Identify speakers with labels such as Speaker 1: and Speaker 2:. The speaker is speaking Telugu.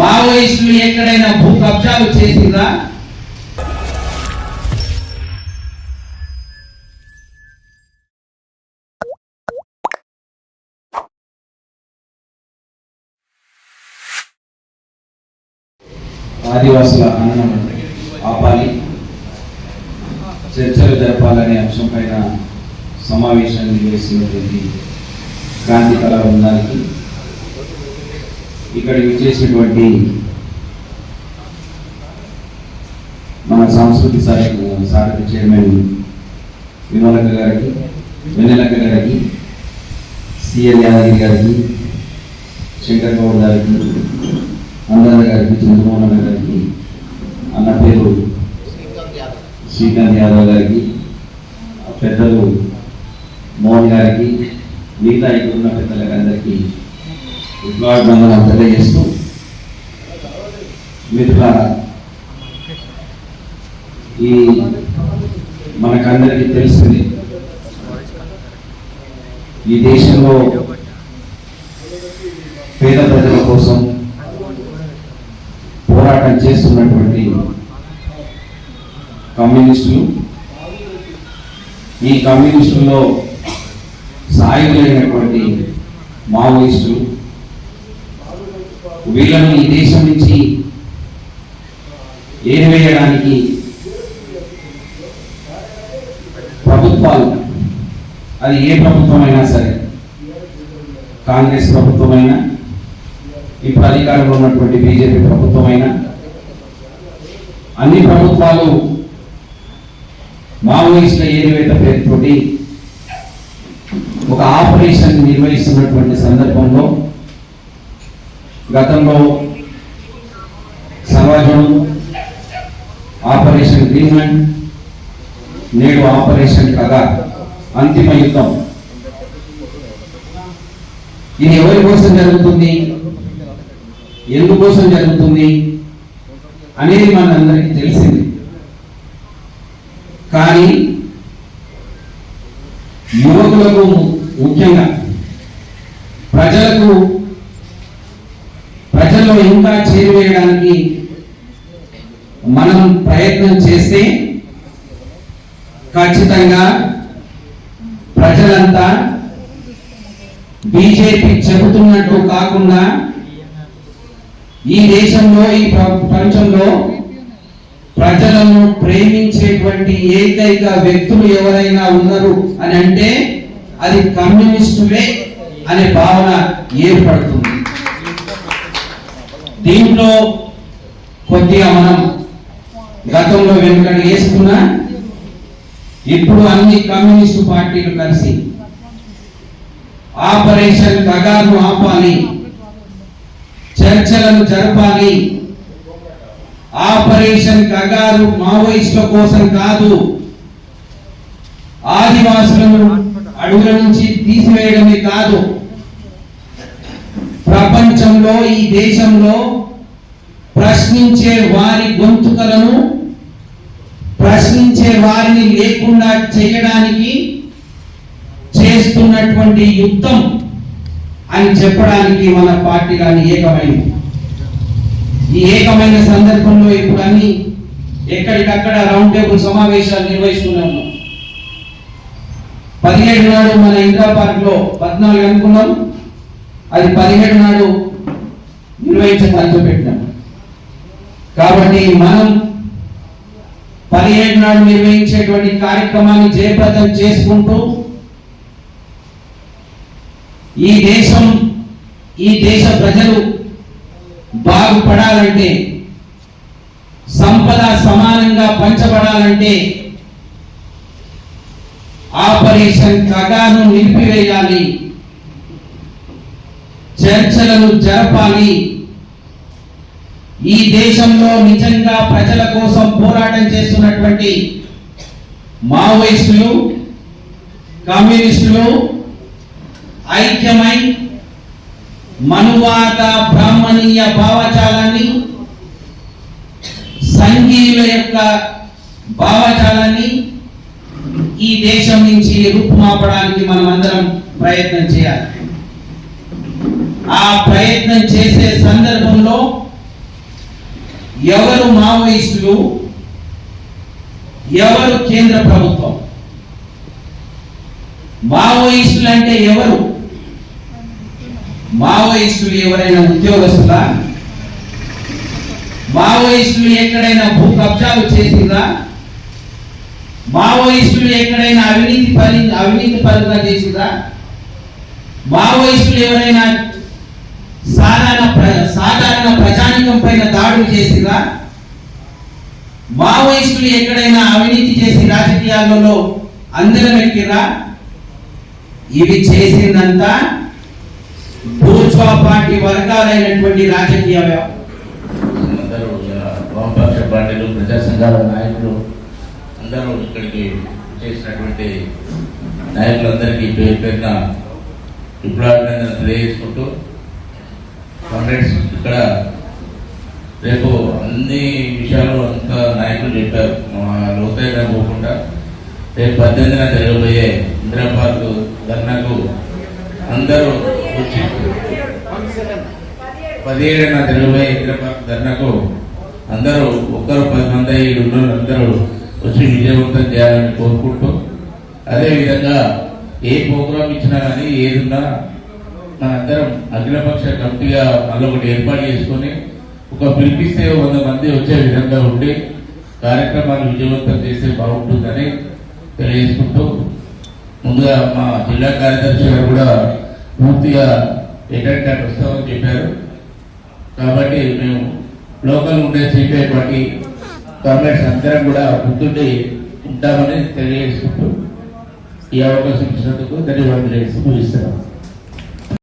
Speaker 1: మావోయిస్టులు ఎక్కడైనా భూ కబ్జాలు చేసిందా ఆదివాసుల అన్నం ఆపాలి. చర్చలు జరపాలనే అంశం పైన సమావేశాన్ని నిర్వహిస్తున్నటువంటి క్రాంతి కళా బృందానికి ఇక్కడ విచ్చేసినటువంటి మన సాంస్కృతిక సారథి సారథి చైర్మన్ విమలక్క గారికి వెన్నెలక్క గారికి సిఎల్ యాదగిరి గారికి శంకర్ గౌడ్ గారికి అందరి గారికి చంద్రమోహన్ గారికి అన్న పేరు శ్రీకాంత్ యాదవ్. గారికి పెద్దలు మోహన్ గారికి మిగతా ఇక్కడ ఉన్న పెద్దలకు అందరికీ విప్లవాభినందనలు తెలియజేస్తూ మిత్రులారా ఈ మనకందరికీ తెలుస్తుంది ఈ దేశంలో పేద ప్రజల కోసం పోరాటం చేస్తున్నటువంటి కమ్యూనిస్టులు ఈ కమ్యూనిస్టుల్లో సాయులైనటువంటి మావోయిస్టులు వీళ్ళను ఈ దేశం నుంచి ఏరివేయడానికి ప్రభుత్వాలు అది ఏ ప్రభుత్వమైనా సరే కాంగ్రెస్ ప్రభుత్వమైనా ఇప్పుడు అధికారంలో ఉన్నటువంటి బీజేపీ ప్రభుత్వమైనా అన్ని ప్రభుత్వాలు మావోయిస్టుల ఏరివేత పేరుతోటి ఒక ఆపరేషన్ నిర్వహిస్తున్నటువంటి సందర్భంలో గతంలో సమాజం ఆపరేషన్ గ్రీన్లాండ్ నేడు ఆపరేషన్ కదా అంతిమ యుద్ధం. ఇది ఎవరి కోసం జరుగుతుంది? ఎందుకోసం జరుగుతుంది? అనేది మనందరికీ తెలిసింది. కానీ యువకులకు ముఖ్యంగా చేయడానికి మనం ప్రయత్నం చేస్తే ఖచ్చితంగా ప్రజలంతా బీజేపీ చెబుతున్నట్టు కాకుండా ఈ దేశంలో ఈ ప్ర- ప్రపంచంలో ప్రజలను ప్రేమించేటువంటి ఏకైక వ్యక్తులు ఎవరైనా ఉన్నారు అని అంటే అది కమ్యూనిస్టులే అనే భావన ఏర్పడుతుంది. దీంట్లో కొద్దిగా మనం గతంలో వెనుకడు వేసుకున్నా ఇప్పుడు అన్ని కమ్యూనిస్టు పార్టీలు కలిసి ఆపరేషన్ కగాను ఆపాలి చర్చలను జరపాలి. ఆపరేషన్ కగారు మావోయిస్టుల కోసం కాదు ఆదివాసులను అడవుల నుంచి తీసివేయడమే కాదు. ప్రపంచంలో ఈ దేశంలో ప్రశ్నించే వారి గొంతుకలను ప్రశ్నించే వారిని లేకుండా చేయడానికి చేస్తున్నటువంటి యుద్ధం అని చెప్పడానికి మన పార్టీ కానీ ఏకమైంది. ఈ ఏకమైన సందర్భంలో ఇప్పుడు అన్ని ఎక్కడికక్కడ రౌండ్ టేబుల్ సమావేశాలు నిర్వహిస్తున్నాము పదిహేడు నాడు మన ఇంద్రా పార్క్లో పద్నాలుగు అనుకున్నాం. అది పదిహేడు నాడు నిర్వహించడానికి పెట్టినాం. కాబట్టి మనం పదిహేడు నాడు నిర్వహించేటువంటి కార్యక్రమాన్ని జయప్రదం చేసుకుంటూ ఈ దేశం ఈ దేశ ప్రజలు బాగుపడాలంటే సంపద సమానంగా పంచబడాలంటే ఆపరేషన్ కగాను నిలిపివేయాలి. చర్చలను జరపాలి. ఈ దేశంలో నిజంగా ప్రజల కోసం పోరాటం చేస్తున్నటువంటి మావోయిస్టులు కమ్యూనిస్టులు ఐక్యమై మనువాద బ్రాహ్మణీయ భావజాలాన్ని సంఘీయుల యొక్క భావజాలాన్ని ఈ దేశం నుంచి రూపుమాపడానికి మనం అందరం ప్రయత్నం చేయాలి. ఆ ప్రయత్నం చేసే సందర్భంలో ఎవరు మావోయిస్టులు ఎవరు కేంద్ర ప్రభుత్వం? మావోయిస్టులు అంటే ఎవరు? మావోయిస్టులు ఎవరైనా ఉద్యోగస్తులా? మావోయిస్టులు ఎక్కడైనా భూ కబ్జాలు చేసిందా? మావోయిస్టులు ఎక్కడైనా అవినీతి పరి అవినీతి పనులుగా చేసిందా? మావోయిస్టులు ఎవరైనా సాధారణ సాధారణ ప్రజానికం పైన దాడులు చేసిరా మావోయిస్టులు ఎక్కడైనా అవినీతి చేసి రాజకీయాలలో అందరం ఎక్కిరా ఇవి చేసిందంతా బూర్జువా పార్టీ వర్గాలైనటువంటి రాజకీయ
Speaker 2: అందరూ వామపక్ష పార్టీలు ప్రజా సంఘాల నాయకులు అందరూ ఇక్కడికి చేసినటువంటి నాయకులందరికీ పేరు పేరున విప్లవాభినందన తెలియజేసుకుంటూ కాంగ్రెస్ ఇక్కడ రేపు అన్ని విషయాలు అంత నాయకులు చెప్పారు. లోతైనా పోకుండా రేపు పద్దెనిమిదిన జరగబోయే ఇందిరా ధర్నాకు అందరూ వచ్చి పదిహేడున జరగబోయే ఇందిరా ధర్నాకు అందరూ ఒక్కరు పది మంది అయ్యి ఉన్న అందరూ వచ్చి విజయవంతం చేయాలని కోరుకుంటూ అదేవిధంగా ఏ ప్రోగ్రాం ఇచ్చినా కానీ ఏదున్నా మనందరం అఖిలపక్ష కమిటీగా మళ్ళీ ఒకటి ఏర్పాటు చేసుకొని ఒక పిలిపిస్తే వంద మంది వచ్చే విధంగా ఉండి కార్యక్రమాలు విజయవంతం చేస్తే బాగుంటుందని తెలియజేసుకుంటూ ముందుగా మా జిల్లా కార్యదర్శి గారు కూడా పూర్తిగా ఎక్కడికి అక్కడ వస్తామని చెప్పారు. కాబట్టి మేము లోకల్ ఉండే సిపిఐ పార్టీ కామ్రేడ్స్ అందరం కూడా గుర్తుండి ఉంటామని తెలియజేసుకుంటూ ఈ అవకాశం ఇచ్చినందుకు ధన్యవాదాలు. ముగిస్తున్నాం